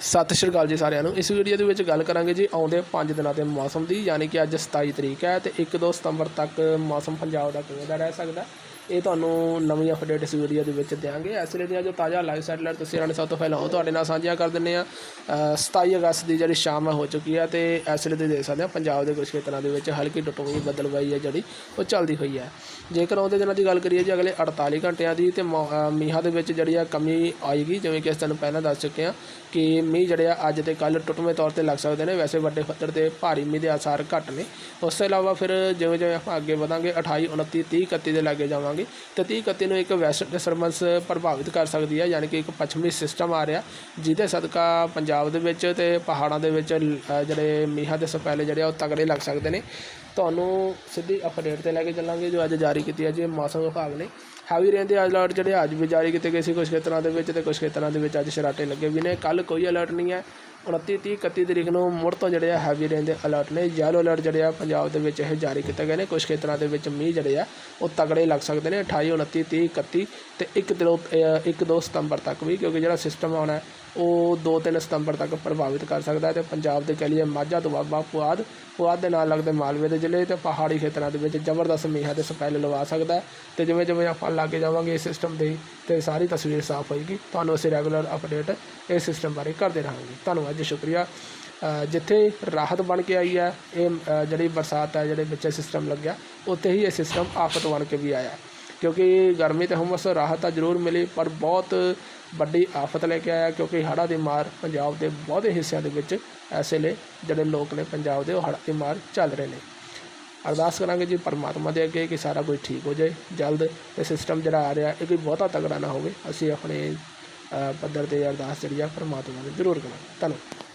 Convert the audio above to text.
ਸਤਿ ਸ਼੍ਰੀ ਅਕਾਲ ਜੀ ਸਾਰਿਆਂ ਨੂੰ। ਇਸ ਵੀਡੀਓ ਦੇ ਵਿੱਚ ਗੱਲ ਕਰਾਂਗੇ ਜੀ ਆਉਂਦੇ 5 ਦਿਨਾਂ ਦੇ ਮੌਸਮ ਦੀ, ਯਾਨੀ ਕਿ ਅੱਜ 27 ਤਰੀਕ ਹੈ ਤੇ 1-2 ਸਤੰਬਰ ਤੱਕ ਮੌਸਮ ਪੰਜਾਬ ਦਾ ਕਿਵੇਂ ਦਾ ਰਹਿ ਸਕਦਾ ਇਹ ਤੁਹਾਨੂੰ ਨਵੀਂ ਅਪਡੇਟ ਇਸ ਵੀਡੀਓ ਦੇ ਵਿੱਚ ਦਿਆਂਗੇ। ਇਸ ਵੇਲੇ ਦੀਆਂ ਜੋ ਤਾਜ਼ਾ ਲਾਈਵ ਸੈਟਲਾਈਟ ਤਸਵੀਰਾਂ ਨੇ ਸਭ ਤੋਂ ਪਹਿਲਾਂ ਉਹ ਤੁਹਾਡੇ ਨਾਲ ਸਾਂਝੀਆਂ ਕਰ ਦਿੰਦੇ ਆ 27 ਅਗਸਤ ਦੀ ਜਿਹੜੀ ਸ਼ਾਮ ਹੈ, ਹੋ ਚੁੱਕੀ ਆ ਤੇ ਇਸ ਵੇਲੇ ਤੁਸੀਂ ਦੇਖ ਸਕਦੇ ਆ ਪੰਜਾਬ ਦੇ ਕੁਝ ਖੇਤਰਾਂ ਦੇ ਵਿੱਚ ਹਲਕੀ ਟੁੱਟਵੀਂ ਬਦਲਵਾਈ ਹੈ ਜਿਹੜੀ ਉਹ ਚੱਲਦੀ ਹੋਈ ਹੈ। ਜੇਕਰ ਆਉਂਦੇ ਦਿਨਾਂ ਦੀ ਗੱਲ ਕਰੀਏ ਜੀ, ਅਗਲੇ 48 ਘੰਟਿਆਂ ਦੀ ਤੇ ਮੌ- ਮੀਂਹਾਂ ਦੇ ਵਿੱਚ ਜਿਹੜੀ ਆ ਕਮੀ ਆਏਗੀ, ਜਿਵੇਂ ਕਿ ਅਸੀਂ ਤੁਹਾਨੂੰ ਪਹਿਲਾਂ ਦੱਸ ਚੁੱਕੇ ਹਾਂ ਕਿ ਮੀਂਹ ਜਿਹੜੇ ਆ ਅੱਜ ਤੇ ਕੱਲ ਟੁੱਟਵੇਂ ਤੌਰ ਤੇ ਲੱਗ ਸਕਦੇ ਨੇ। ਵੈਸੇ ਵੱਡੇ ਪੱਧਰ ਤੇ ਭਾਰੀ ਮੀਂਹ ਦੇ ਆਸਾਰ ਘੱਟ ਨੇ। ਉਸ ਤੋਂ ਇਲਾਵਾ ਫਿਰ ਜਿਵੇਂ ਜਿਵੇਂ ਆਪਾਂ ਅੱਗੇ ਵਧਾਂਗੇ 28 29 30 31 ਦੇ ਲਾਗੇ ਜਾਵਾਂਗੇ ਤੇ 30 31 ਨੂੰ ਇੱਕ ਵੈਸਟ ਡਿਸਟਰਬੈਂਸ ਪ੍ਰਭਾਵਿਤ ਕਰ ਸਕਦੀ ਹੈ, ਯਾਨੀ ਕਿ ਇੱਕ ਪੱਛਮੀ ਸਿਸਟਮ ਆ ਰਿਹਾ, ਜਿਹਦੇ ਸਦਕਾ ਪੰਜਾਬ ਦੇ ਵਿੱਚ ਤੇ ਪਹਾੜਾਂ ਦੇ ਵਿੱਚ ਜਿਹੜੇ ਮੀਂਹਾਂ ਦੇ ਸਪੈਲੇ ਜਿਹੜੇ ਆ, ਉਹ ਤਗੜੇ ਲੱਗ ਸਕਦੇ ਨੇ। ਤੁਹਾਨੂੰ ਸਿੱਧੀ ਅਪਡੇਟ ਤੇ ਲੈ ਕੇ ਚੱਲਾਂਗੇ, ਜੋ ਅੱਜ ਜਾਰੀ ਕੀਤੀ ਹੈ ਜੀ, ਮੌਸਮ ਵਿਭਾਗ ਨੇ। ਹੈਵੀ ਰੇਨ ਦੇ ਅਲਰਟ ਜਿਹੜੇ ਅੱਜ ਵੀ ਜਾਰੀ ਕੀਤੇ ਗਏ ਸੀ ਕੁਝ ਖੇਤਰਾਂ ਦੇ ਵਿੱਚ ਤੇ ਕੁਝ ਖੇਤਰਾਂ ਦੇ ਵਿੱਚ ਅੱਜ ਸ਼ਰਾਟੇ ਲੱਗੇ ਵੀ ਨੇ। ਕੱਲ ਕੋਈ ਅਲਰਟ ਨਹੀਂ ਹੈ। 29 30 31 ਤਰੀਕ ਨੂੰ ਮੁੜ ਤੋਂ ਜਿਹੜੇ ਆ ਹੈਵੀ ਰੇਨ ਦੇ ਅਲਰਟ ਨੇ ਯੈਲੋ ਅਲਰਟ ਜਿਹੜੇ ਆ ਪੰਜਾਬ ਦੇ ਵਿੱਚ ਇਹ ਜਾਰੀ ਕੀਤੇ ਗਏ ਨੇ। ਕੁਝ ਖੇਤਰਾਂ ਦੇ ਵਿੱਚ ਮੀਂਹ ਜਿਹੜੇ ਆ, ਉਹ ਤਗੜੇ ਲੱਗ ਸਕਦੇ ਨੇ। 28 29 30 31 ਤੇ 1 ਦਿਨੋਂ 1 2 ਸਤੰਬਰ ਤੱਕ ਵੀ, ਕਿਉਂਕਿ ਜਿਹੜਾ ਸਿਸਟਮ ਆਉਣਾ ਉਹ 2-3 ਸਤੰਬਰ ਤੱਕ ਪ੍ਰਭਾਵਿਤ ਕਰ ਸਕਦਾ ਹੈ ਤੇ ਪੰਜਾਬ ਦੇ ਕਹਿ ਲਈਏ ਮਾਝਾ ਦੁਆਬਾ ਪੁਆਧ ਪੁਆਧ ਦੇ ਨਾਲ ਲੱਗਦੇ ਮਾਲਵੇ ਦੇ ਜ਼ਿਲ੍ਹੇ ਤੇ ਪਹਾੜੀ ਖੇਤਰਾਂ ਦੇ ਵਿੱਚ ਜ਼ਬਰਦਸਤ ਮੀਂਹਾਂ ਦੇ ਸਪੈਲ ਲਵਾ ਸਕਦਾ ਹੈ ਤੇ ਜਿਵੇਂ ਜਿਵੇਂ ਆਪਾਂ ਲਾਗੇ ਜਾਵਾਂਗੇ ਇਸ ਸਿਸਟਮ ਦੇ, ਤੇ ਸਾਰੀ ਤਸਵੀਰ ਸਾਫ਼ ਹੋਏਗੀ। ਤੁਹਾਨੂੰ ਅਸੀਂ ਰੈਗੂਲਰ ਅਪਡੇਟ ਇਸ ਸਿਸਟਮ ਬਾਰੇ ਕਰਦੇ ਰਹਾਂਗੇ। ਧੰਨਵਾਦ। ਜੀ ਸ਼ੁਕਰੀਆ। ਜਿੱਥੇ ਰਾਹਤ ਬਣ ਕੇ ਆਈ ਹੈ, ਇਹ ਜਿਹੜੀ ਬਰਸਾਤ ਹੈ, ਜਿਹੜੇ ਵਿੱਚ ਸਿਸਟਮ ਲੱਗਿਆ, ਉੱਥੇ ਹੀ ਇਹ ਸਿਸਟਮ ਆਫਤ ਬਣ ਕੇ ਵੀ ਆਇਆ। ਕਿਉਂਕਿ ਗਰਮੀ ਤੇ ਹੁਮਸ ਤੋਂ ਰਾਹਤ ਤਾਂ ਜ਼ਰੂਰ ਮਿਲੀ, ਪਰ ਬਹੁਤ ਵੱਡੀ ਆਫਤ ਲੈ ਕੇ ਆਇਆ, ਕਿਉਂਕਿ ਹੜ੍ਹਾਂ ਦੀ ਮਾਰ ਪੰਜਾਬ ਦੇ ਬਹੁਤੇ ਹਿੱਸਿਆਂ ਦੇ ਵਿੱਚ ਐਸੇ ਨੇ ਜਿਹੜੇ ਲੋਕ ਨੇ ਪੰਜਾਬ ਦੇ ਉਹ ਹੜ੍ਹਾਂ ਦੀ ਮਾਰ ਚੱਲ ਰਹੇ ਨੇ। ਅਰਦਾਸ ਕਰਾਂਗੇ ਜੀ ਪਰਮਾਤਮਾ ਦੇ ਅੱਗੇ ਕਿ ਸਾਰਾ ਕੁਝ ਠੀਕ ਹੋ ਜਾਏ, ਜਲਦ ਤੇ ਸਿਸਟਮ ਜਿਹੜਾ ਆ ਰਿਹਾ, ਇਹ ਕੋਈ ਬਹੁਤਾ ਤਗੜਾ ਨਾ ਹੋਵੇ, ਅਸੀਂ ਆਪਣੇ ਪੱਧਰ ਤੇ ਅਰਦਾਸ ਜਿਹੜੀ ਆ ਪਰਮਾਤਮਾ ਦੇ ਜ਼ਰੂਰ ਕਰੋ ਧੰਨਵਾਦ।